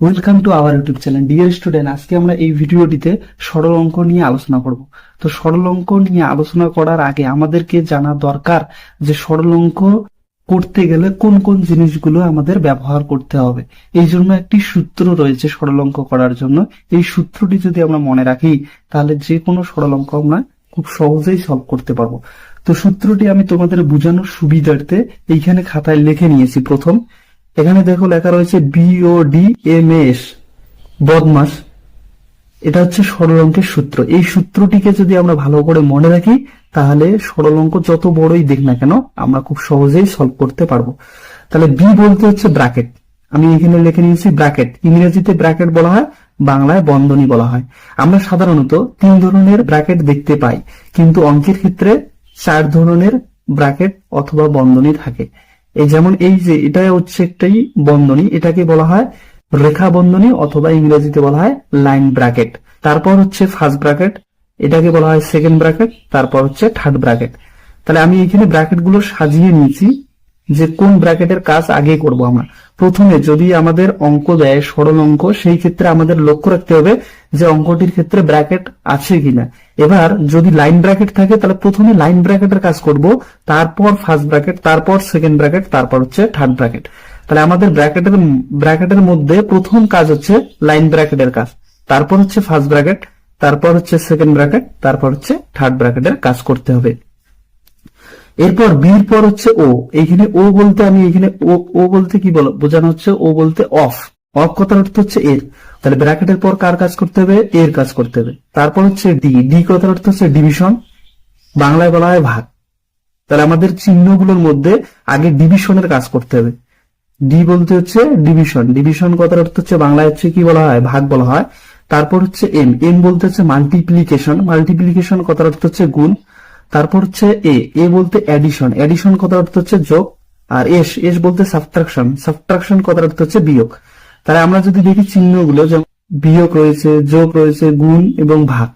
Welcome to our YouTube channel dear student আজকে আমরা এই ভিডিওটিতে সরল অঙ্ক নিয়ে আলোচনা করব। তো সরল অঙ্ক নিয়ে আলোচনা করার আগে আমাদেরকে জানা দরকার যে সরল অঙ্ক করতে গেলে কোন কোন জিনিসগুলো আমাদের ব্যবহার করতে হবে। এই জন্য একটি সূত্র রয়েছে সরল অঙ্ক করার জন্য। এই সূত্রটি যদি আমরা মনে রাখি, তাহলে যে কোনো সরল অঙ্ক আমরা খুব সহজেই সলভ করতে পারব। তো সূত্রটি আমি তোমাদের বোঝানোর সুবিধার্থে এইখানে খাতায় লিখে নিয়েছি প্রথম। এখানে দেখো লেখা রয়েছে বিওডি এম এস বদমাস। এটা হচ্ছে সরল অঙ্কের সূত্র। এই সূত্রটিকে যদি আমরা ভালো করে মনে রাখি, তাহলে সরল অঙ্ক যত বড়ই দেখ না কেন, আমরা খুব সহজেই সলভ করতে পারব। তাহলে বি বলতে হচ্ছে ব্র্যাকেট আমি এখানে লিখে নিয়েছি ব্র্যাকেট ইংরেজিতে ব্র্যাকেট বলা হয়, বাংলায় বন্ধনী বলা হয়। আমরা সাধারণত তিন ধরনের ব্র্যাকেট দেখতে পাই, কিন্তু অঙ্কের ক্ষেত্রে চার ধরনের ব্র্যাকেট অথবা বন্ধনী থাকে। এই যেমন এই যে এটা হচ্ছে একটাই বন্ধনী, এটাকে বলা হয় রেখা বন্ধনী অথবা ইংরেজিতে বলা হয় লাইন ব্র্যাকেট। তারপর হচ্ছে ফার্স্ট ব্র্যাকেট এটাকে বলা হয় সেকেন্ড ব্র্যাকেট তারপর হচ্ছে থার্ড ব্র্যাকেট তাহলে আমি এখানে ব্র্যাকেটগুলো সাজিয়ে নিয়েছি যে কোন ব্র্যাকেটের কাজ আগে করব আমরা। প্রথমে যদি আমাদের অঙ্ক দেয়, সরল অঙ্ক, সেই ক্ষেত্রে আমাদের লক্ষ্য রাখতে হবে যে অঙ্কটির ক্ষেত্রে ব্র্যাকেট আছে কিনা। এবার যদি লাইন ব্র্যাকেট থাকে, তাহলে প্রথমে লাইন ব্র্যাকেটের কাজ করব, তারপর ফার্স্ট ব্র্যাকেট তারপর সেকেন্ড ব্র্যাকেট তারপর হচ্ছে থার্ড ব্র্যাকেট তাহলে আমাদের ব্র্যাকেটের ব্র্যাকেটের মধ্যে প্রথম কাজ হচ্ছে লাইন ব্র্যাকেটের কাজ। তারপর হচ্ছে ফার্স্ট ব্র্যাকেট তারপর হচ্ছে সেকেন্ড ব্র্যাকেট তারপর হচ্ছে থার্ড ব্র্যাকেটের কাজ করতে হবে। এরপর বির পর হচ্ছে ও। এইখানে ও বলতে আমি এখানে ও ও বলতে কি বলো বোঝানো হচ্ছে ও বলতে অফ। অফ কথার অর্থ হচ্ছে এর। তাহলে ব্র্যাকেটের পর কার কাজ করতে হবে? এর কাজ করতে হবে। তারপর হচ্ছে ডি। ডি কথার অর্থ হচ্ছে ডিভিশন। বাংলায় বলা হয় ভাগ। তাহলে আমাদের চিহ্নগুলোর মধ্যে আগে ডিভিশনের কাজ করতে হবে। ডি বলতে হচ্ছে ডিভিশন। ডিভিশন কথার অর্থ হচ্ছে বাংলায় হচ্ছে কি বলা হয়? ভাগ বলা হয়। তারপর হচ্ছে এম এম বলতে হচ্ছে মাল্টিপ্লিকেশন। মাল্টিপ্লিকেশন কথার অর্থ হচ্ছে গুণ। তারপর হচ্ছে এ এ বলতে অ্যাডিশন অ্যাডিশন কথার অর্থ হচ্ছে যোগ, আর এস এস বলতে সাবট্রাকশন সাবট্রাকশন কথার অর্থ হচ্ছে বিয়োগ। তাহলে আমরা যদি দেখি চিহ্নগুলো, যেমন বিয়োগ রয়েছে, যোগ রয়েছে, গুণ এবং ভাগ।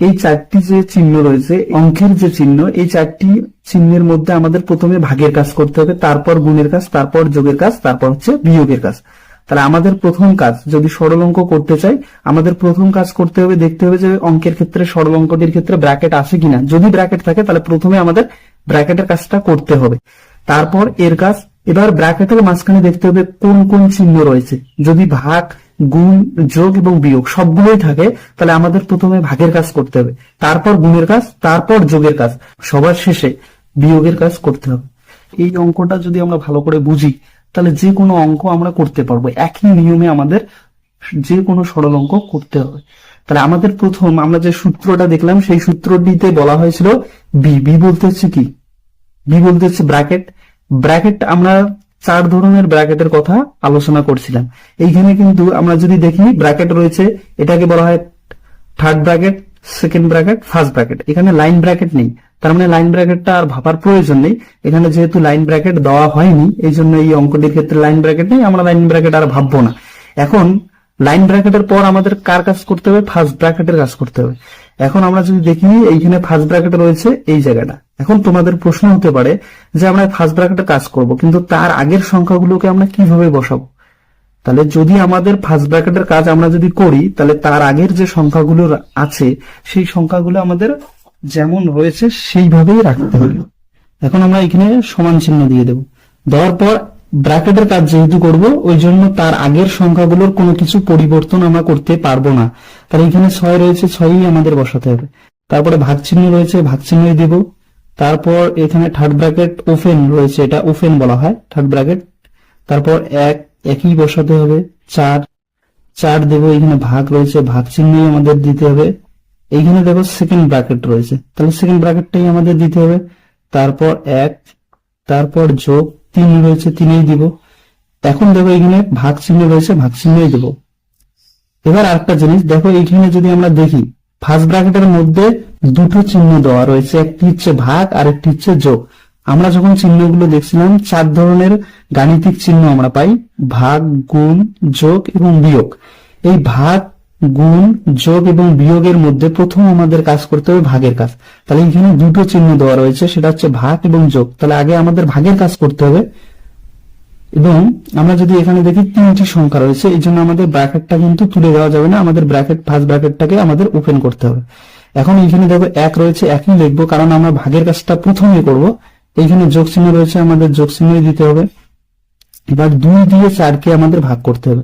এই চারটি যে চিহ্ন রয়েছে, অঙ্কের যে চিহ্ন, এই চারটি চিহ্নের মধ্যে আমাদের প্রথমে ভাগের কাজ করতে হবে, তারপর গুণের কাজ, তারপর যোগের কাজ, তারপর হচ্ছে বিয়োগের কাজ। তাহলে আমাদের প্রথম কাজ, যদি সরল অঙ্ক করতে চাই, আমাদের প্রথম কাজ করতে হবে, দেখতে হবে যে অঙ্কের ক্ষেত্রে সরল অঙ্কটির ক্ষেত্রে ব্র্যাকেট আছে কিনা। যদি ব্র্যাকেট থাকে, তাহলে প্রথমে আমাদের ব্র্যাকেটের কাজটা করতে হবে। তারপর এর কাজ, এবার ব্র্যাকেটের মাঝখানে দেখতে হবে কোন কোন চিহ্ন রয়েছে। যদি ভাগ, গুণ, যোগ এবং বিয়োগ সবগুলোই থাকে, তাহলে আমাদের প্রথমে ভাগের কাজ করতে হবে। তারপর গুণের কাজ, তারপর যোগের কাজ। সবার শেষে বিয়োগের কাজ করতে হবে। এই অঙ্কটা যদি আমরা ভালো করে বুঝি তাহলে যে কোনো অঙ্ক আমরা করতে পারব। একই নিয়মে আমাদের যে কোনো সরল অঙ্ক করতে হবে। তাহলে আমাদের প্রথম আমরা যে সূত্রটা দেখলাম, সেই সূত্রটিতে বলা হয়েছিল বি বি বলতে হচ্ছে কি? বি বলতে হচ্ছে ব্র্যাকেট। ব্র্যাকেট আমরা চার ধরনের ব্র্যাকেটের কথা আলোচনা করছিলাম। এইখানে কিন্তু আমরা যদি দেখি, ব্র্যাকেট রয়েছে, এটাকে বলা হয় third bracket second bracket first bracket. এখানে লাইন ব্র্যাকেট নেই। তার মানে লাইন ব্র্যাকেটটা আর ভাবার প্রয়োজন নেই। এখানে যেহেতু লাইন ব্র্যাকেট দেওয়া হয়নি, এই জন্য এই অঙ্কটির ক্ষেত্রে লাইন ব্র্যাকেট নেই, আমরা লাইন ব্র্যাকেট আর ভাববো না। এখন লাইন ব্র্যাকেটের পর আমাদের কার কাজ করতে হবে? ফার্স্ট ব্র্যাকেটের কাজ করতে হবে। এখন আমরা যদি দেখি, এইখানে ফার্স্ট ব্র্যাকেট রয়েছে এই জায়গাটা। এখন তোমাদের প্রশ্ন হতে পারে যে আমরা ফার্স্ট ব্র্যাকেটে কাজ করব, কিন্তু তার আগের সংখ্যাগুলোকে আমরা কীভাবে বসাবো? তাহলে যদি আমাদের ফার্স্ট ব্র্যাকেটের কাজ আমরা যদি করি, তাহলে তার আগের যে সংখ্যাগুলো আছে, সেই সংখ্যাগুলো আমাদের যেমন রয়েছে সেইভাবেই রাখতে হবে। এখন আমরা এখানে সমান চিহ্ন দিয়ে দেব। দেওয়ার পর ব্র্যাকেটের কাজ যেহেতু করব, ওই জন্য তার আগের সংখ্যাগুলোর কোনো কিছু পরিবর্তন আমরা করতে পারব না। তাহলে এখানে ছয় রয়েছে, ছয়ই আমাদের বসাতে হবে। তারপরে ভাগ চিহ্ন রয়েছে ভাগ চিহ্নই দেব। তারপর এখানে থার্ড ব্র্যাকেট ওপেন রয়েছে, এটা ওপেন বলা হয় থার্ড ব্র্যাকেট তারপর এক, একই বসাতে হবে, চার। চার দেব, এখানে ভাগ রয়েছে ভাগ চিহ্নই আমাদের দিতে হবে। এইখানে দেখো সেকেন্ড ব্র্যাকেট রয়েছে। তাহলে সেকেন্ড ব্র্যাকেটটাই আমাদের দিতে হবে। তারপর এক, তারপর যোগ তিন রয়েছে, তিনেই দিব। এখন দেখো এখানে ভাগ চিহ্ন রয়েছে ভাগ চিহ্নই দেব। এবার আরেকটা জিনিস, দেখো এইখানে যদি আমরা দেখি ফার্স্ট ব্র্যাকেটের মধ্যে দুটো চিহ্ন দেওয়া রয়েছে, একটি হচ্ছে ভাগ আর একটি হচ্ছে যোগ। আমরা যখন চিহ্নগুলো দেখছিলাম, চার ধরনের গাণিতিক চিহ্ন আমরা পাই, ভাগ, গুণ, যোগ এবং বিয়োগ। এই ভাগ গুণ, যোগ এবং বিয়োগের মধ্যে প্রথম আমাদের কাজ করতে হবে ভাগের কাজ। তাহলে এখানে দুটো চিহ্ন দেওয়া রয়েছে, সেটা হচ্ছে ভাগ এবং যোগ। তাহলে আগে আমাদের ভাগের কাজ করতে হবে। এবং আমরা যদি এখানে দেখি তিনটি সংখ্যা রয়েছে, এই জন্য আমাদের ব্র্যাকেটটা কিন্তু তুলে দেওয়া যাবে না, আমাদের ব্র্যাকেট ফার্স্ট ব্র্যাকেটটাকে আমাদের ওপেন করতে হবে। এখন এইখানে দেখো এক রয়েছে, একই লিখব, কারণ আমরা ভাগের কাজটা প্রথমে করব। এইখানে যোগ চিহ্ন রয়েছে, আমাদের যোগ চিহ্নই দিতে হবে। এবার দুই দিয়ে চারকে আমাদের ভাগ করতে হবে।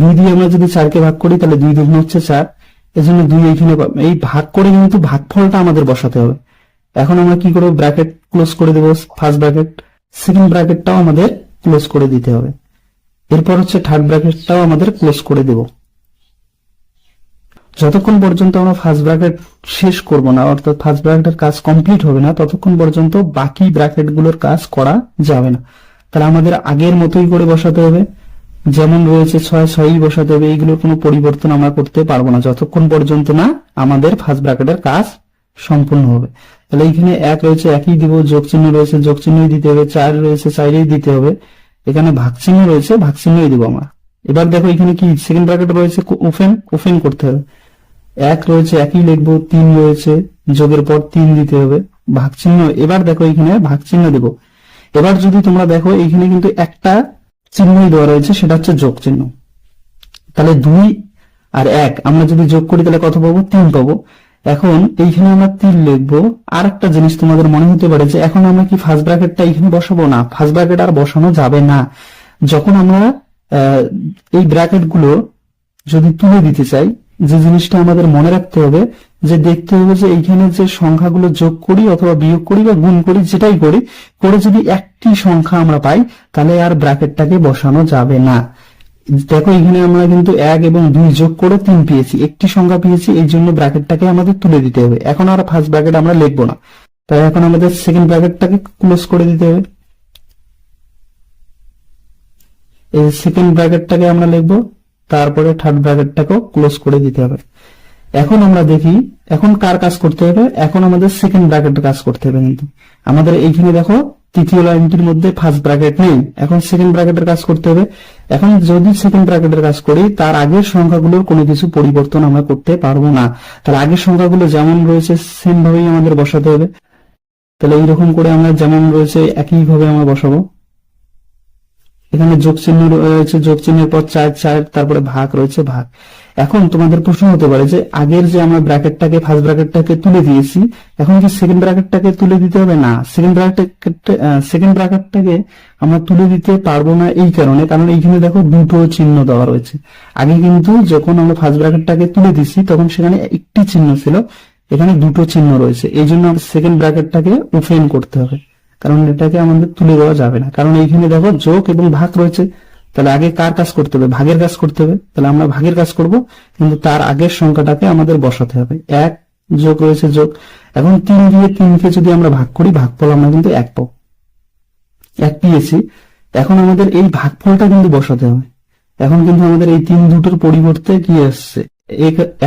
দুই দিয়ে আমরা যদি চারকে ভাগ করি, তাহলে দুই দুগুণ হচ্ছে চার। এজন্য দুই এইখানে এই ভাগ করে কিন্তু ভাগফলটা আমাদের বসাতে হবে। এখন আমরা কি করব? ব্র্যাকেট ক্লোজ করে দেবো, ফার্স্ট ব্র্যাকেট। সেকেন্ড ব্র্যাকেটটাও আমাদের ক্লোজ করে দিতে হবে। এরপর হচ্ছে থার্ড ব্র্যাকেটটাও আমাদের ক্লোজ করে দেব। যতক্ষণ পর্যন্ত আমরা ফার্স্ট ব্র্যাকেট শেষ করব না, অর্থাৎ ফার্স্ট ব্র্যাকেটের কাজ কমপ্লিট হবে না, ততক্ষণ পর্যন্ত বাকি ব্র্যাকেটগুলোর কাজ করা যাবে না। তাহলে আমাদের আগের মতোই করে বসাতে হবে। যেমন রয়েছে ছয়, ছয়ই বসাতে হবে, এইগুলোর কোনো পরিবর্তন আমরা করতে পারব না। যতক্ষণ পর্যন্ত না আমাদের ফার্স্ট ব্র্যাকেটের কাজ সম্পূর্ণ হবে। তাহলে এখানে এক রয়েছে, একই দিব যোগ চিহ্ন রয়েছে যোগ চিহ্নই দিতে হবে, চার রয়েছে, চারেই দিতে হবে। এখানে ভাগ চিহ্ন রয়েছে ভাগ চিহ্নই দিব আমরা। এবার দেখো এখানে কি সেকেন্ড ব্র্যাকেট রয়েছে ওপেন ওপেন করতে হবে। এক রয়েছে, একই লিখব, তিন রয়েছে, যোগের পর তিন দিতে হবে। ভাগ চিহ্ন এবার দেখো এখানে ভাগ চিহ্ন দেব। এবার যদি তোমরা দেখো, এখানে কিন্তু একটা চিহ্নই দেওয়া রয়েছে, সেটা হচ্ছে যোগ চিহ্ন তাহলে দুই আর এক, আমরা যদি যোগ করি, তাহলে কত পাবো? তিন পাবো। এখন এইখানে আমরা তিন লিখব। আর একটা জিনিস তোমাদের মনে হতে পারে যে, এখন আমরা কি ফার্স্ট ব্র্যাকেটটা এখানে বসাবো? না ফার্স্ট ব্র্যাকেট আর বসানো যাবে না। যখন আমরা এই ব্র্যাকেটগুলো যদি তুলে দিতে চাই, যে জিনিসটা আমাদের মনে রাখতে হবে যে দেখতে হবে যে এইখানে যে সংখ্যাগুলো যোগ করি অথবা বিয়োগ করি বা গুণ করি, যেটাই করি, করে যদি একটি সংখ্যা আমরা পাই, তাহলে আর ব্র্যাকেটটাকে বসানো যাবে না। দেখো এখানে আমরা কিন্তু এক এবং দুই যোগ করে তিন পেয়েছি। একটি সংখ্যা পেয়েছি, এই জন্য ব্র্যাকেটটাকে আমাদের তুলে দিতে হবে। এখন আর ফার্স্ট ব্র্যাকেট আমরা লিখব না। তাই এখন আমাদের সেকেন্ড ব্র্যাকেটটাকে ক্লোজ করে দিতে হবে। এই সেকেন্ড ব্র্যাকেটটাকে আমরা লিখব, তারপরে থার্ড ব্র্যাকেটটাকেও ক্লোজ করে দিতে হবে। এখন আমরা দেখি, এখন কার কাজ করতে হবে? এখন আমাদের সেকেন্ড ব্র্যাকেটের কাজ করতে হবে কিন্তু। আমাদের এইখানে দেখো, তৃতীয় লাইনটির মধ্যে ফার্স্ট ব্র্যাকেট নেই। এখন সেকেন্ড ব্র্যাকেটের কাজ করতে হবে। এখন যদি সেকেন্ড ব্র্যাকেটের কাজ করি, তার আগের সংখ্যাগুলোর কোনো কিছু পরিবর্তন আমরা করতে পারব না। তার আগের সংখ্যাগুলো যেমন রয়েছে সেম ভাবেই আমাদের বসাতে হবে। তাহলে এইরকম করে আমরা যেমন রয়েছে একই ভাবে আমরা বসাবো। এখানে যোগ চিহ্ন রয়েছে যোগ চিহ্নের পর চার চার, তারপরে ভাগ রয়েছে, ভাগ। এখন তোমাদের প্রশ্ন হতে পারে যে আগের যে আমরা ব্র্যাকেটটাকে ফার্স্ট ব্র্যাকেটটাকে তুলে দিয়েছি, এখন কি সেকেন্ড ব্র্যাকেটটাকে তুলে দিতে হবে? না সেকেন্ড ব্র্যাকেট সেকেন্ড ব্র্যাকেটটাকে আমরা তুলে দিতে পারব না এই কারণে। কারণ এইখানে দেখো দুটো চিহ্ন দেওয়া রয়েছে। আগে কিন্তু যখন আমরা ফার্স্ট ব্র্যাকেটটাকে তুলে দিছি, তখন সেখানে একটি চিহ্ন ছিল। এখানে দুটো চিহ্ন রয়েছে। এই জন্য সেকেন্ড ব্র্যাকেটটাকে ওপেন করতে হবে। কারণ এটাকে আমাদের তুলে দেওয়া যাবে না। কারণ এইখানে দেখো যোগ এবং ভাগ রয়েছে। তাহলে আগে কার কাজ করতে হবে? ভাগের কাজ করতে হবে। তাহলে আমরা ভাগের কাজ করব, কিন্তু তার আগের সংখ্যাটাকে আমাদের বসাতে হবে। এক যোগ রয়েছে যোগ। এখন তিন দিয়ে তিনকে যদি আমরা ভাগ করি, ভাগফল আমরা কিন্তু এক পাবো। এক পেয়েছি। এখন আমাদের এই ভাগফলটা কিন্তু বসাতে হবে। এখন কিন্তু আমাদের এই তিন দুটোর পরিবর্তে কি আসছে?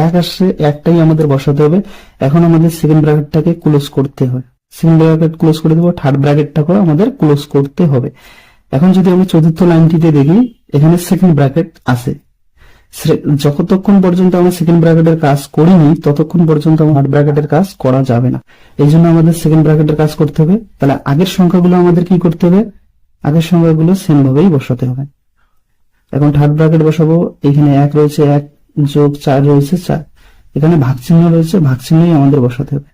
এক আসছে, একটাই আমাদের বসাতে হবে। এখন আমাদের সেকেন্ড ব্র্যাকেটটাকে ক্লোজ করতে হবে। সেকেন্ড ব্র্যাকেট ক্লোজ করে দেবো থার্ড ব্র্যাকেটটাকেও আমাদের ক্লোজ করতে হবে। এখন যদি আমি চতুর্থ লাইনটিতে দেখি, এখানে সেকেন্ড ব্র্যাকেট আছে। যতক্ষণ পর্যন্ত আমরা সেকেন্ড ব্র্যাকেটের কাজ করিনি, ততক্ষণ পর্যন্ত আমার থার্ড ব্র্যাকেটের কাজ করা যাবে না। এই জন্য আমাদের সেকেন্ড ব্র্যাকেটের কাজ করতে হবে। তাহলে আগের সংখ্যাগুলো আমাদের কি করতে হবে? আগের সংখ্যাগুলো সেম ভাবেই বসাতে হবে। এখন থার্ড ব্র্যাকেট বসাবো। এখানে এক রয়েছে, এক যোগ চার রয়েছে, চার। এখানে ভাগ চিহ্ন রয়েছে ভাগ চিহ্নই আমাদের বসাতে হবে।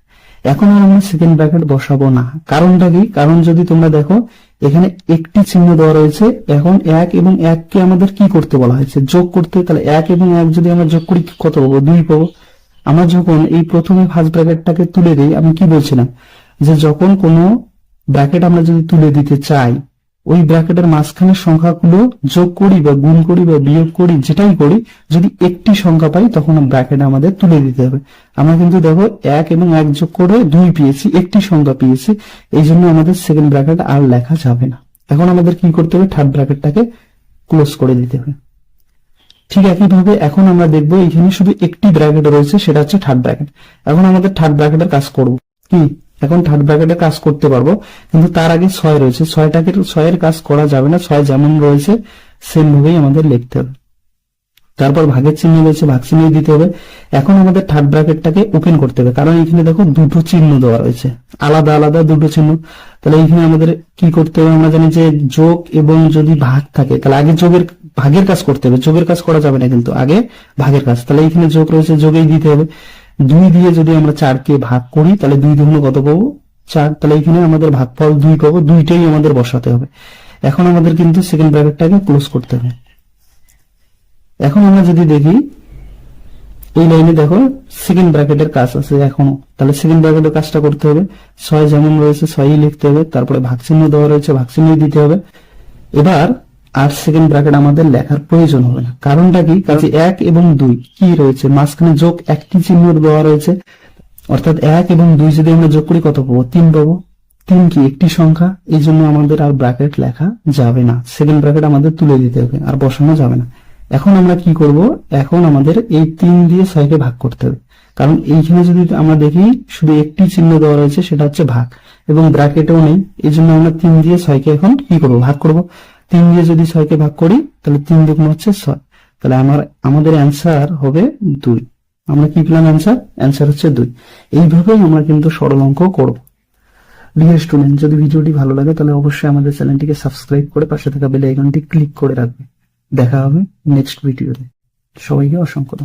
এখন আর আমরা সেকেন্ড ব্র্যাকেট বসাবো না। কারণটা কি? কারণ যদি তোমরা দেখো, এখানে একটি চিহ্ন দেওয়া রয়েছে, এখন এক এবং এককে আমাদের কি করতে বলা হয়েছে? যোগ করতে, তাহলে এক এবং এক যদি আমরা যোগ করি, কত পাবো? দুই পাবো। আমরা যখন এই প্রথমে ফার্স্ট ব্র্যাকেটটাকে তুলে দিই, আমি কি বলছিলাম? যে যখন কোনো ব্র্যাকেট আমরা যদি তুলে দিতে চাই ওই ব্র্যাকেটের মাঝখানের সংখ্যাগুলো যোগ করি বা গুণ করি বা বিয়োগ করি, যেটাই করি, যদি একটি সংখ্যা পাই, তখন ব্র্যাকেট আমাদের তুলে দিতে হবে। আমরা কিন্তু দেখো এক এবং এক যোগ করে দুই পেয়েছি, একটি সংখ্যা পেয়েছি, এই জন্য আমাদের সেকেন্ড ব্র্যাকেট আর লেখা যাবে না। এখন আমাদের কি করতে হবে? থার্ড ব্র্যাকেটটাকে ক্লোজ করে দিতে হবে। ঠিক একইভাবে এখন আমরা দেখব এখানে শুধু একটি ব্র্যাকেট রয়েছে, সেটা হচ্ছে থার্ড ব্র্যাকেট এখন আমাদের থার্ড ব্র্যাকেটের কাজ করব। কি? এখন থার্ড ব্র্যাকেটের কাজ করতে পারব। কিন্তু তার আগে ছয় রয়েছে। ছয়টাকে ছয়ের কাজ করা যাবে না। ছয় যেমন রয়েছে সেম ভাবেই আমাদের লিখতে হবে। তারপর ভাগের চিহ্ন রয়েছে, ভাগ চিহ্ন দিতে হবে। এখন আমাদের থার্ড ব্র্যাকেটটাকে ওপেন করতে হবে। কারণ এখানে দেখো দুটো চিহ্ন দেওয়া রয়েছে। আলাদা আলাদা দুটো চিহ্ন। তাহলে এখানে আমাদের কি করতে হবে? আমরা জানি যে যোগ এবং যদি ভাগ থাকে, তাহলে আগে যোগের, ভাগের কাজ করতে হবে। যোগের কাজ করা যাবে না কিন্তু, আগে ভাগের কাজ। তাহলে এখানে যোগ রয়েছে, যোগেই দিতে হবে। দুই দিয়ে যদি আমরা চারকে ভাগ করি, তাহলে দুই দুগুণ কত পাবো? চার। তাহলে এখানে আমাদের ভাগফল দুই পাবো, দুইটাই আমাদের বসাতে হবে। এখন আমাদের কিন্তু সেকেন্ড ব্র্যাকেটটাকে ক্লোজ করতে হবে। এখন আমরা যদি দেখি, এই লাইনে দেখো সেকেন্ড ব্র্যাকেটের কাজ আছে এখনও। তাহলে সেকেন্ড ব্র্যাকেটের কাজটা করতে হবে। ছয় যেমন রয়েছে, ছয়ই লিখতে হবে। তারপরে ভাগ দেওয়া রয়েছে ভাগ দিতে হবে। এবার আর সেকেন্ড ব্র্যাকেট আমাদের লেখার প্রয়োজন হবে না। কারণটা কি? কাজে এক এবং দুই কি রয়েছে? মাঝখানে যোগ একটি চিহ্ন দেওয়া রয়েছে। অর্থাৎ এক এবং দুই যদি আমরা যোগ করি কত পাবো? তিন পাবো। তিন কি একটি সংখ্যা? এই জন্য আমাদের আর ব্র্যাকেট লেখা যাবে না। সেকেন্ড ব্র্যাকেট আমাদের তুলে দিতে হবে আর বসানো যাবে না। এখন আমরা কি করব? এখন আমাদের এই তিন দিয়ে ছয়কে ভাগ করতে হবে। কারণ এইখানে যদি আমরা দেখি শুধু একটি চিহ্ন দেওয়া রয়েছে সেটা হচ্ছে ভাগ। এবং ব্র্যাকেটেও নেই। এই জন্য আমরা তিন দিয়ে ছয়কে এখন কি করব? ভাগ করব। তিন দিয়ে যদি ছয়কে ভাগ করি, তাহলে তিন দুগুণ হচ্ছে ছয়। তাহলে আমার, আমাদের অ্যান্সার হবে দুই। আমরা কি পেলাম অ্যান্সার অ্যান্সার হচ্ছে দুই। এইভাবেই আমরা কিন্তু সরল অঙ্ক করব। ডিয়ার স্টুডেন্ট যদি ভিডিওটি ভালো লাগে, তাহলে অবশ্যই আমাদের চ্যানেলটিকে সাবস্ক্রাইব করে পাশে থাকা বেল আইকনটি ক্লিক করে রাখবে। দেখা হবে নেক্সট ভিডিওতে সবাইকে অসংখ্য।